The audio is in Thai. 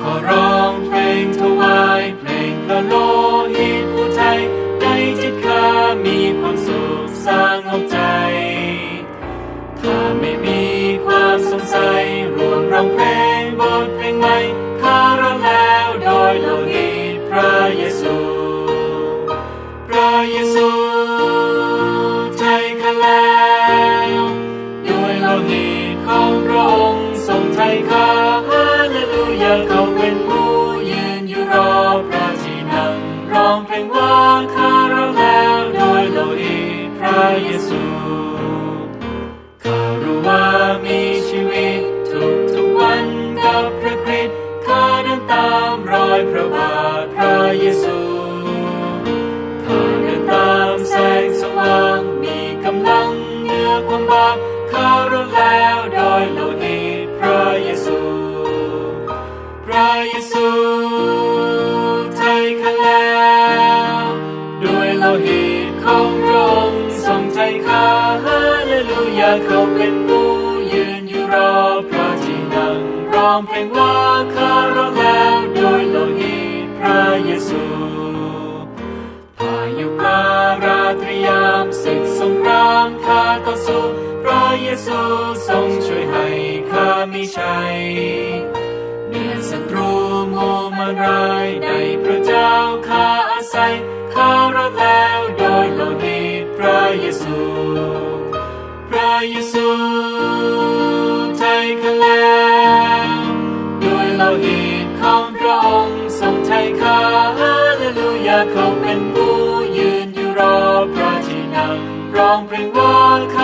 ขอร้องเพลงถวายเพลงพระโลหิตผู้ไทัยในจิตข้ามีความสุขสร้างหัวใจ ถ้าไม่มีความสงสัยรวมร้องเพลงบทเพลงใหม่ข้าร้องแล้วโดยโลหิตพระเยซู พระเยซู พระเยซูข้ารู้ว่ามีชีวิตทุกทุกๆวันกับพระคริสต์ข้าเดินตามรอยพระบาทพระเยซูข้าเดินตามแสงสว่างมีกำลังเหนือความบาปข้ารอดแล้วโดยโลหิตพระเยซูพระเยซูไทยข้าแล้วด้วยโลหิตของพระ ทรงใจข้าฮาเลลูยาเขาเป็นผู้ยืนอยู่รอบพระที่นั่งร้องเพลงว่าข้ารอดแล้วด้วยโลหิตพระเยซูพายุปลาราตรียามศึกสงครามข้าต่อสู้พระเยซูทรงช่วยให้ข้ามีชัยเหนือศัตรูหมู่มารร้ายในพระเจ้าข้าอาศัยข้ารอดแล้ว ยซูไทยข้าแล้วด้วยโลหิตของพระองค์ทรงไทยข้าฮาเลลูยาเขาเป็นผู้ยืนอยู่รอพระที่นั่งร้องเพลงว่าข้า